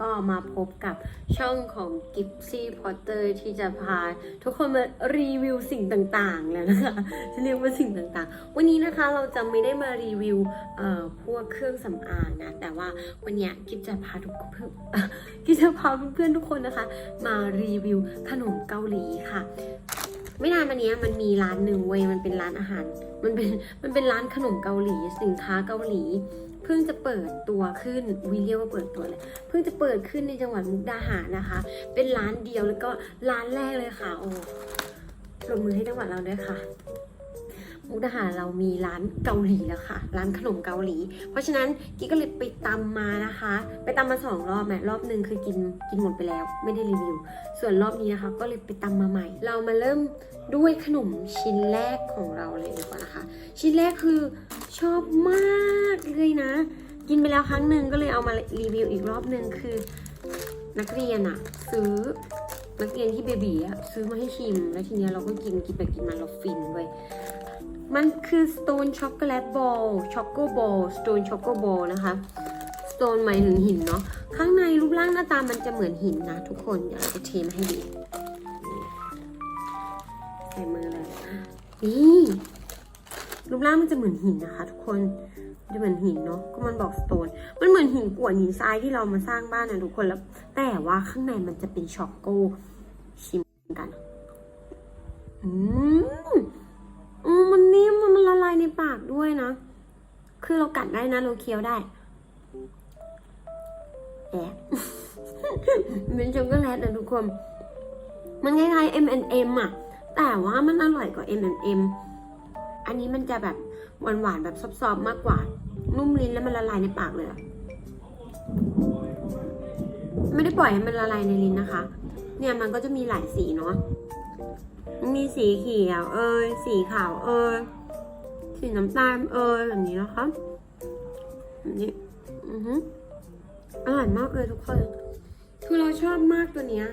ก็มาพบกับช่องของ g i p s y Potter ที่จะพาทุกคนมารีวิวสิ่งต่างๆแล้วนะคะจะเรียกว่าสิ่งต่างๆ วันนี้นะคะเราจะไม่ได้มารีวิวเอ่อพวกเครื่องสำอางนะแต่ว่าวันเนี้ยกิฟจะพาทุกเพื่อนกิฟจะพาเพื่อนๆทุกคนนะคะ มารีวิวขนมเกาหลีค่ะไม่นานมานี้มันมีร้านหนึ่งเว้ยมันเป็นร้านอาหาร มันเป็นมันเป็นร้านขนมเกาหลี สินค้าเกาหลี พิ่งจะเปิดตัวขึ้นวิเรียกว่าเปิดตัวเลยเพิ่งจะเปิดขึ้นในจังหวัดมุกดาหารนะคะ เป็นร้านเดียวแล้วก็ร้านแรกเลยค่ะ โอ้ปรบมือให้จังหวัดเราด้วยค่ะมุกดาหารเรามีร้านเกาหลีแล้วค่ะ ร้านขนมเกาหลี เพราะฉะนั้นกิ๊กก็เลยไปตำมานะคะ ไปตำมาสองรอบแม่รอบหนึ่งคือกินกินหมดไปแล้ว ไม่ได้รีวิว ส่วนรอบนี้นะคะ ก็เลยไปตำมาใหม่ เรามาเริ่มด้วยขนมชิ้นแรกของเราเลยดีกว่านะคะ ชิ้นแรกคือชอบมาก เลยนะ กินไปแล้วครั้งหนึ่งก็เลยเอามารีวิวอีกรอบหนึ่งคือ นักเรียนอะซื้อนักเรียนที่เบบีอะซื้อมาให้ชิม แล้วทีเนี้ยเราก็กินกินไปกินมาเราฟินเว้ยมันคือ Stone Chocolate Ball Choco Ball Stone Choco Ball นะคะ Stone หมายถึงหินเนาะข้างในรูปร่างหน้าตามันจะเหมือนหินนะ ทุกคนเดี๋ยวเราจะเทมาให้ดีใส่มือเลยนี่รูปร่างมันจะเหมือนหินนะคะ ทุกคน จะเหมือนหินเนาะก็มันบอกสโตน มันเหมือนหินกวดหินทรายที่เรามาสร้างบ้านนะทุกคนแล้ว แต่ว่าข้างในมันจะเป็นช็อกโกชิมกัน อืมอืมมันนิ่มมันละลายในปากด้วยนะ คือเรากัดได้นะ เราเคี้ยวได้แอบเป็นช็อกโกแลตนะทุกคน มันคล้ายๆ M&M อะแต่ว่ามันอร่อยกว่า M&M อันนี้มันจะแบบหวานๆแบบซอฟๆมากกว่า นุ่มลิ้นแล้วมันละลายในปากเลยอะไม่ได้ปล่อยให้มันละลายในลิ้นนะคะ เนี่ยมันก็จะมีหลายสีเนาะ มีสีเขียว เอยสีขาว เอยสีน้ำตาลเอยแบบนี้นะคะแบบนี้ อือฮึอร่อยมากเลยทุกคน คือเราชอบมากตัวเนี้ย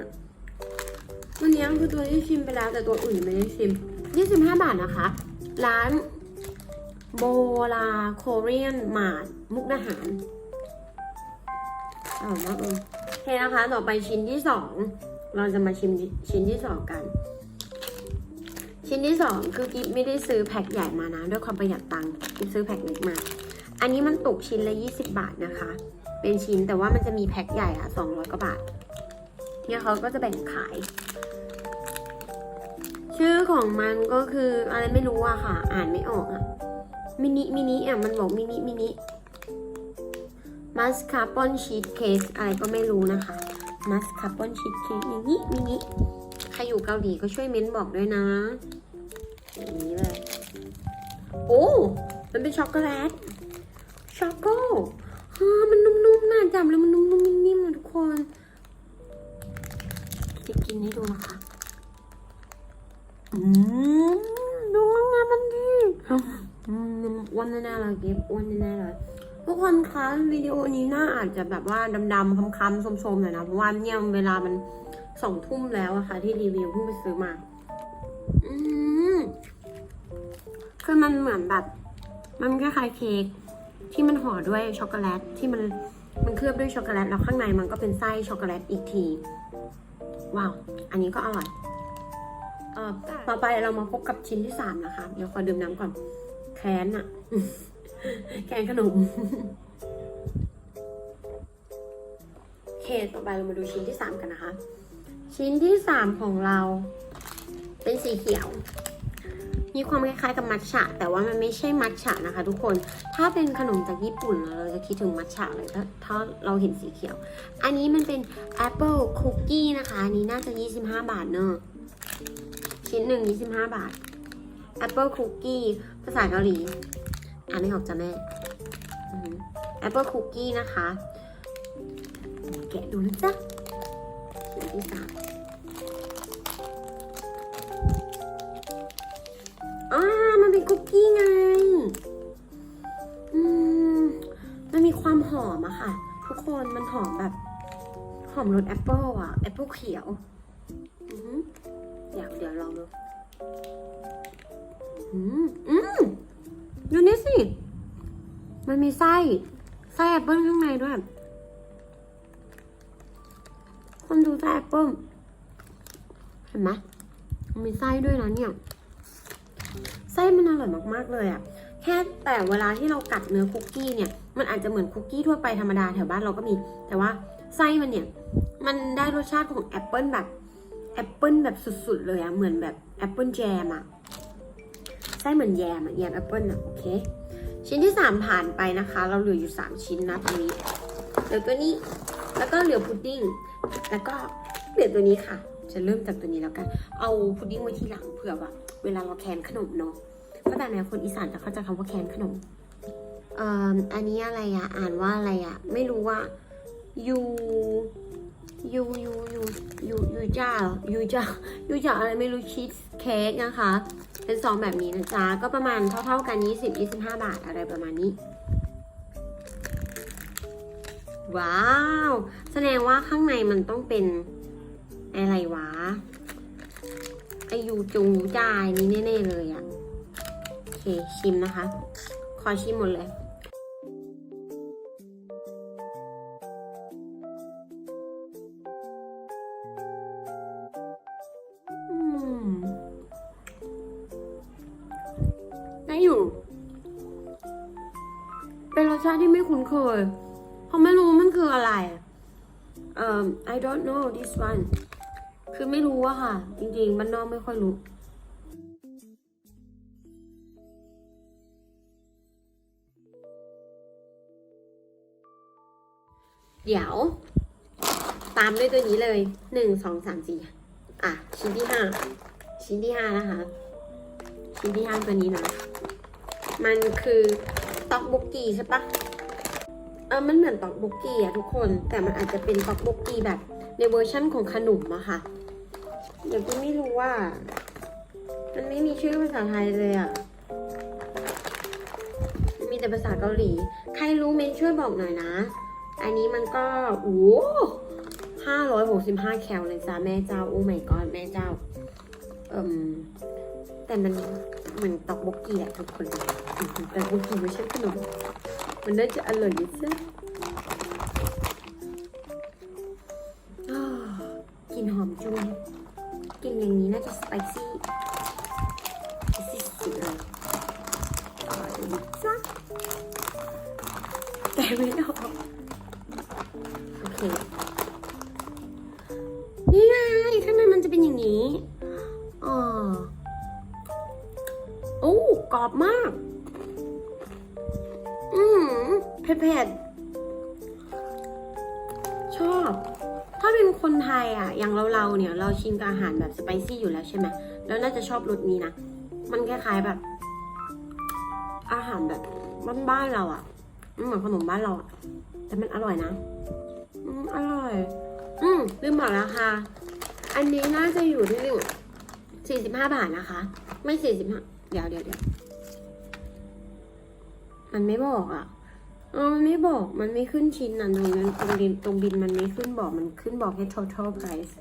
ตัวเนี้ยคือตัวที่ชิมไปแล้วแต่ตัวอื่นไม่ได้ชิม 25 บาทนะคะ ร้าน โบลาโคเรียนหมาร์ทมุกดาหารอร่อยมากเลยโอเคนะคะ ต่อไปชิ้นที่สองเราจะมาชิมชิ้นที่สองกัน ชิ้นที่สองคือกิ๊บไม่ได้ซื้อแพ็คใหญ่มานะ ด้วยความประหยัดตังค์กิ๊บซื้อแพ็คเล็กมา อันนี้มันตกชิ้นละ 20 บาทนะคะ เป็นชิ้นแต่ว่ามันจะมีแพ็คใหญ่อะ200กว่าบาท เนี่ยเขาก็จะแบ่งขาย ชื่อของมันก็คืออะไรไม่รู้อะค่ะ อ่านไม่ออกอะ มินิมินิอะมันบอกมินิมินิมัสคาร์ปอนชีสเค้กอะไรก็ไม่รู้นะคะมัสคาร์ปอนชีสเค้กมินิมินิใครอยู่เกาหลีก็ช่วยเม้นบอกด้วยนะอย่างนี้เลยโอ้มันเป็นช็อกโกแลตช็อกโกฮามันนุ่มๆน่าจับแล้วมันนุ่มๆนิ่มๆนะทุกคนจะกินให้ดูนะคะอืมดูงานมันดี อ้วนแน่ๆเลยกิฟอ้วันแน่ๆเลยทุกคนคะวิดีโอนี้น่าอาจจะแบบว่าดำๆคำๆสมๆหน่อยนะเพราะว่าเนี่ยเวลามันสองทุ่มแล้วอะค่ะ ที่รีวิวเพิ่งไปซื้อมา อืมคือมันเหมือนแบบ มันคล้ายๆเค้กที่มันห่อด้วยช็อกโกแลตที่มันมันเคลือบด้วยช็อกโกแลตแล้วข้างในมันก็เป็นไส้ช็อกโกแลตอีกที ว้าว อันนี้ก็อร่อย เอ่อต่อไปเรามาพบกับชิ้นที่สามนะคะ เดี๋ยวขอดื่มน้ำก่อน แค้นอะแค้นขนม โอเค ต่อไปเรามาดูชิ้นที่สามกันนะคะ ชิ้นที่สามของเรา เป็นสีเขียว มีความคล้ายๆกับมัทฉะ แต่ว่ามันไม่ใช่มัทฉะนะคะ ทุกคน ถ้าเป็นขนมจากญี่ปุ่นเราจะคิดถึงมัทฉะเลยถ้าถ้าเราเห็นสีเขียว อันนี้มันเป็นแอปเปิลคุกกี้นะคะ อันนี้น่าจะ 25 บาทเนอะชิ้นหนึ่งยี่สิบห้าบาท Apple Cookie ภาษาเกาหลี อ่านไม่ออกจ้ะแม่อือหือ Apple Cookie นะคะ แกะดูนะจ๊ะชิ้นที่สามอ่ามันเป็นคุกกี้ไง อืม มันมีความหอมอะค่ะ ทุกคนมันหอมแบบ หอมรสแอปเปิลอะแอปเปิลเขียว อืมอืมดูนี่สิ มันมีไส้ไส้แอปเปิ้ลข้างในด้วย คนดูไส้แอปเปิ้ลเห็นไหมมีไส้ด้วยนะเนี่ย ไส้มันอร่อยมากๆเลยอะแค่แต่เวลาที่เรากัดเนื้อคุกกี้เนี่ย มันอาจจะเหมือนคุกกี้ทั่วไปธรรมดาแถวบ้านเราก็มี แต่ว่าไส้มันเนี่ย มันได้รสชาติของแอปเปิ้ลแบบแอปเปิ้ลแบบสุดๆเลยอะเหมือนแบบแอปเปิ้ลแจมอะ ส้เหมือนแยมอะแยมแอปเปิลอะโอเค ชิ้นที่สามผ่านไปนะคะ เราเหลืออยู่สามชิ้นนะตรงนี้เหลือตัวนี้แล้วก็เหลือพุดดิ้งแล้วก็เหลือตัวนี้ค่ะ จะเริ่มจากตัวนี้แล้วกัน เอาพุดดิ้งไว้ทีหลังเผื่อว่าเวลาเราแคนขนมเนาะเพราะแต่ในคนอีสานจะเข้าใจคำว่าแคนขนมเอ่ออันนี้อะไรอะอ่านว่าอะไรอะไม่รู้ว่ายู ยูยูยูยูยูจ้ายูจ้ายูจ้าอะไรไม่รู้ชีสเค้กนะคะ เป็นซองแบบนี้นะจ๊ะ ก็ประมาณเท่าๆกัน20 25 บาทอะไรประมาณนี้ ว้าว แสดงว่าข้างในมันต้องเป็นอะไรวะไอยูจูยูจ้ายนี่แน่ๆเลยอะโอเคชิมนะคะ ขอชิมหมดเลย สชาติที่ไม่คุ้นเคย เพราะไม่รู้มันคืออะไรเอ่อ I don't know this one คือไม่รู้อะค่ะ จริงๆ มันนอกไม่ค่อยรู้เดี๋ยว ตามด้วยตัวนี้เลยหนึ่งสองสามสี่อะ ชิ้นที่ห้าชิ้นที่ห้านะคะ ชิ้นที่ห้าตัวนี้นะ มันคือ ต็อกบุกกี้ใช่ปะเออมันเหมือนต็อกบุกกี้อะทุกคน แต่มันอาจจะเป็นต็อกบุกกี้แบบในเวอร์ชั่นของขนมอะค่ะ เดี๋ยวพี่ไม่รู้ว่า มันไม่มีชื่อภาษาไทยเลยอะมีแต่ภาษาเกาหลี ใครรู้เมนช่วยบอกหน่อยนะ อันนี้มันก็โอ้ห้าร้อยหกสิบห้าแคลเลยจ้าแม่เจ้า โอ้ my god แม่เจ้า เอ่มแต่มันเหมือนตอกบกกี้อะทุกคน แต่บกกี้ไม่ใช่ขนม มันน่าจะอร่อยยู่ซะกลินหอมจุงกลินอย่างนี้น่าจะสไปซี่สไปซี่สุดเลยขอดูจ้ะแต่ไม่ออกโอเค นี่ไงข้างในมันจะเป็นอย่างนี้อ๋อโอ้กรอบมาก เผ็ดๆ ชอบ ถ้าเป็นคนไทยอะ อย่างเราเราเนี่ย เราชินกับอาหารแบบสไปซี่อยู่แล้วใช่ไหมแล้วน่าจะชอบรสนี้นะ มันคล้ายๆแบบ อาหารแบบบ้านๆเราอะมันเหมือนขนมบ้านเราอะแต่มันอร่อยนะ อืมอร่อย อืมลืมบอกราคา อันนี้น่าจะอยู่ที่สี่สิบห้าบาทนะคะ ไม่สี่สิบห้าเดี๋ยวเดี๋ยวเดี๋ยวมันไม่บอกอะ ออมันไม่บอก มันไม่ขึ้นชิ้นนะตรงนั้นตรงบินตรงบินมันไม่ขึ้นบอก มันขึ้นบอกแค่ total price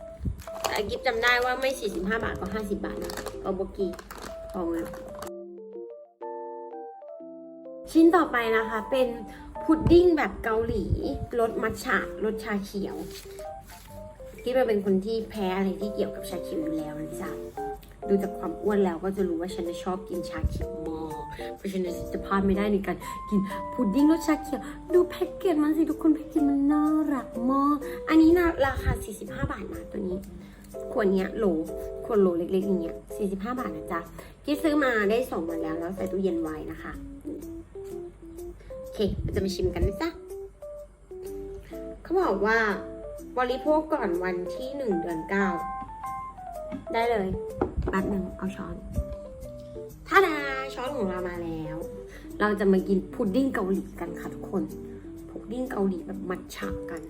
แต่กิฟจำได้ว่าไม่ 45 บาทก็ 50 บาทนะเอาบกี้เอาเงินชิ้นต่อไปนะคะเป็นพุดดิ้งแบบเกาหลีรสมัทฉะรสชาเขียวที่เราเป็นคนที่แพ้อะไรที่เกี่ยวกับชาเขียวอยู่แล้วนะจ๊ะดูจากความอ้วนแล้วก็จะรู้ว่าฉันชอบกินชาเขียวมาก เพราะฉะนั้นจะพลาดไม่ได้ในการกินพุดดิ้งรสชาเขียว ดูแพ็กเกจมันสิทุกคนแพ็กเกจมันน่ารักมากอันนี้นะราคา 45 บาทนะตัวนี้ขวดเนี้ยโหลขวดโหลเล็กๆอย่างเงี้ย45 บาทนะจ๊ะที่ซื้อมาได้สองวันแล้วแล้วใส่ตู้เย็นไว้นะคะโอเคเราจะมาชิมกันนะจ๊ะเขาบอกว่าบริโภคก่อนวันที่หนึ่งเดือนเก้าได้เลยแป๊บหนึ่งเอาช้อนท่าดา ช้อนของเรามาแล้ว เราจะมากินพุดดิ้งเกาหลีกันค่ะทุกคน พุดดิ้งเกาหลีแบบมัทฉะกัน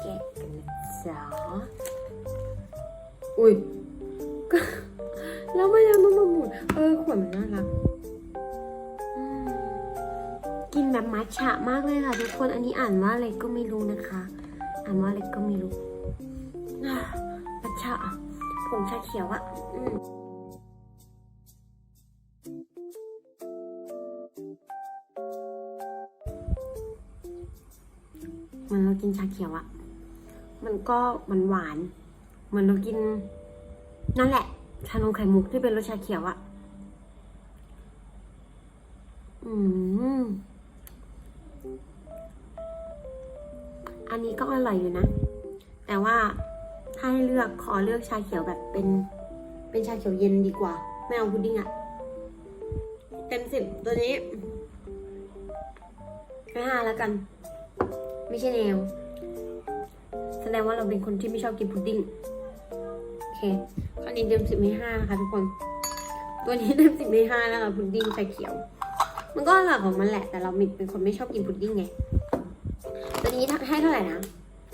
แกะกันนะจ๊ะอุ้ย แล้วมันยังต้องมาหมุนเออขวดมันน่ารัก กินแบบมัทฉะมากเลยค่ะทุกคน อันนี้อ่านว่าอะไรก็ไม่รู้นะคะ อ่านว่าอะไรก็ไม่รู้อะมัทฉะอะผงชาเขียวอะอืม ชาเขียวอะมันก็หวานหวานเหมือนเรากิน นั่นแหละ ชานมไข่มุกที่เป็นรสชาเขียวอะอืมอันนี้ก็อร่อยอยู่นะ แต่ว่าถ้าให้เลือกขอเลือกชาเขียวแบบเป็น เป็นชาเขียวเย็นดีกว่า ไม่เอาพุดดิ้งอะเต็มสิบตัวนี้ให้ห้าแล้วกัน ไม่ใช่แนว แสดงว่าเราเป็นคนที่ไม่ชอบกินพุดดิ้งโอเคข้อนี้เต็มสิบให้ห้านะคะทุกคน ตัวนี้เต็มสิบให้ห้าแล้วค่ะพุดดิ้งชาเขียว มันก็อร่อยของมันแหละ แต่เราเป็นคนไม่ชอบกินพุดดิ้งไง ตัวนี้ให้เท่าไหร่นะ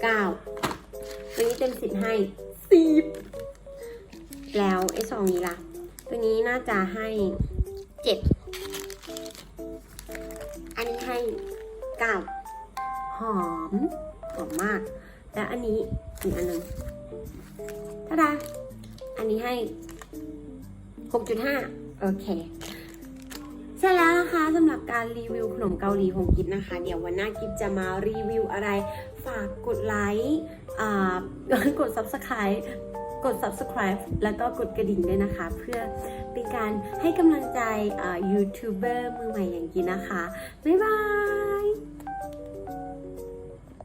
เก้าตัวนี้เต็มสิบให้สิบแล้วไอ้สองนี้ล่ะ ตัวนี้น่าจะให้เจ็ดอันนี้ให้เก้าหอมหอมมาก แล้วอันนี้อีกอันหนึ่งท่าดาอันนี้ให้หกจุดห้าโอเคเสร็จแล้วนะคะสำหรับการรีวิวขนมเกาหลีของกิฟนะคะ เดี๋ยววันหน้ากิฟจะมารีวิวอะไร ฝากกดไลค์อ่ากด subscribe กด subscribe แล้วก็กดกระดิ่งด้วยนะคะ เพื่อเป็นการให้กำลังใจอ่ายูทูบเบอร์มือใหม่อย่างกินนะคะ บ๊ายบาย